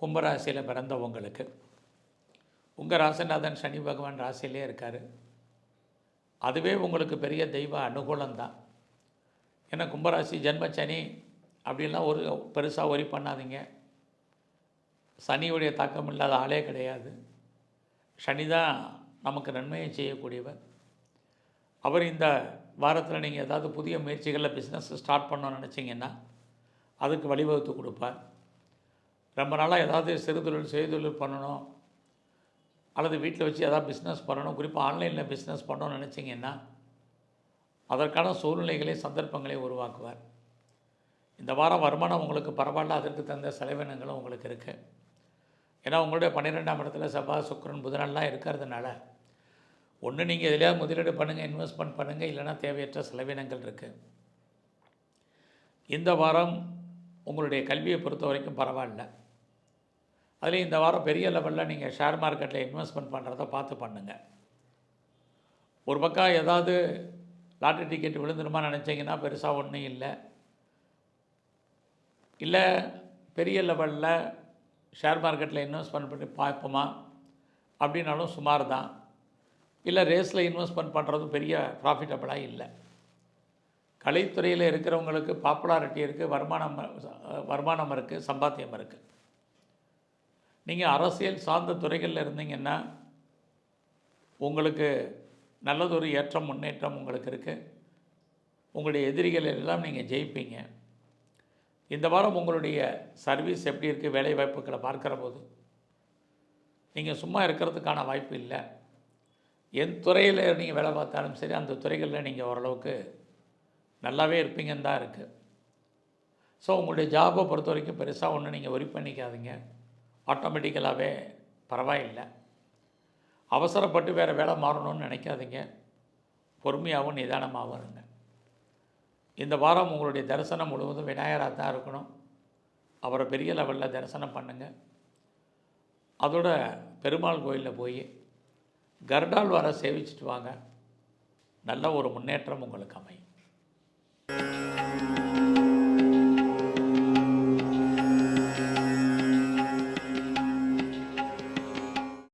கும்பராசியில் பிறந்தவங்களுக்கு உங்கள் ராசிநாதன் சனி பகவான் ராசியிலே இருக்கார். அதுவே உங்களுக்கு பெரிய தெய்வ அனுகூலம்தான். ஏன்னா கும்பராசி ஜென்ம சனி அப்படின்லாம் ஒரு பெருசாக ஒரி பண்ணாதீங்க. சனியுடைய தாக்கம் இல்லாத ஆளே கிடையாது. சனி தான் நமக்கு நன்மையை செய்யக்கூடியவர். அவர் இந்த வாரத்தில் நீங்கள் ஏதாவது புதிய முயற்சிகளில் பிஸ்னஸ் ஸ்டார்ட் பண்ணணும்னு நினச்சிங்கன்னா அதுக்கு வழிவகுத்து கொடுப்பார். ரொம்ப நாளாக ஏதாவது சிறுதொழில் செய்தொழில் பண்ணணும். அல்லது வீட்டில் வச்சு ஏதாவது பிஸ்னஸ் பண்ணணும். குறிப்பாக ஆன்லைனில் பிஸ்னஸ் பண்ணணும்னு நினச்சிங்கன்னா அதற்கான சூழ்நிலைகளை சந்தர்ப்பங்களை உருவாக்குவார். இந்த வாரம் வருமானம் உங்களுக்கு பரவாயில்ல அதற்கு தகுந்த செலவினங்களும் உங்களுக்கு இருக்குது ஏன்னா உங்களுடைய பன்னிரெண்டாம் இடத்துல செவ்வாய் சுக்கரன் புதனெல்லாம் இருக்கிறதுனால ஒன்று நீங்கள் எதுலையாவது முதலீடு பண்ணுங்கள் இன்வெஸ்ட்மெண்ட் பண்ணுங்கள் இல்லைன்னா தேவையற்ற செலவினங்கள் இருக்குது இந்த வாரம் உங்களுடைய கல்வியை பொறுத்த வரைக்கும் பரவாயில்ல. அதுலேயும் இந்த வாரம் பெரிய லெவலில் நீங்கள் ஷேர் மார்க்கெட்டில் இன்வெஸ்ட்மெண்ட் பண்ணுறத பார்த்து பண்ணுங்கள் ஒரு பக்கம் ஏதாவது லாட்ரி டிக்கெட் விழுந்துருமா நினச்சிங்கன்னா பெருசாக ஒன்றும் இல்லை. இல்லை பெரிய லெவலில் ஷேர் மார்க்கெட்டில் இன்வெஸ்ட்மெண்ட் பண்ணி பார்ப்போமா? அப்படின்னாலும் சுமார் தான் இல்லை ரேஸில் இன்வெஸ்ட்மெண்ட் பண்ணுறதும் பெரிய ப்ராஃபிட்டபிளாக இல்லை. கலைத்துறையில் இருக்கிறவங்களுக்கு பாப்புலாரிட்டி இருக்குது வருமானம் வருமானம் இருக்குது சம்பாத்தியம் இருக்குது நீங்கள் அரசியல் சார்ந்த துறைகளில் இருந்தீங்கன்னா உங்களுக்கு நல்லதொரு ஏற்றம் முன்னேற்றம் உங்களுக்கு இருக்குது உங்களுடைய எதிரிகள் எல்லாம் நீங்கள் ஜெயிப்பீங்க. இந்த வாரம் உங்களுடைய சர்வீஸ் எப்படி இருக்குது வேலை வாய்ப்புகளை பார்க்குற போது? நீங்கள் சும்மா இருக்கிறதுக்கான வாய்ப்பு இல்லை. எந்த துறையில் நீங்கள் வேலை பார்த்தாலும் சரி அந்த துறைகளில் நீங்கள் ஓரளவுக்கு நல்லாவே இருப்பீங்கன்னு தான் இருக்குது ஸோ உங்களுடைய ஜாபை பொறுத்த வரைக்கும் பெருசாக ஒன்று நீங்கள் ஒரி பண்ணிக்காதீங்க. ஆட்டோமேட்டிக்கலாகவே பரவாயில்லை. அவசரப்பட்டு வேறு வேலை மாறணும்னு நினைக்காதீங்க. பொறுமையாகவும் நிதானமாகவும் இருங்க. இந்த வாரம் உங்களுடைய தரிசனம் முழுவதும் விநாயகராக தான் இருக்கணும். அவரை பெரிய லெவலில் தரிசனம் பண்ணுங்கள் அதோட பெருமாள் கோயிலில் போய் கர்டால் வர சேவிச்சிட்டு வாங்க. நல்ல ஒரு முன்னேற்றம் உங்களுக்கு அமையும்.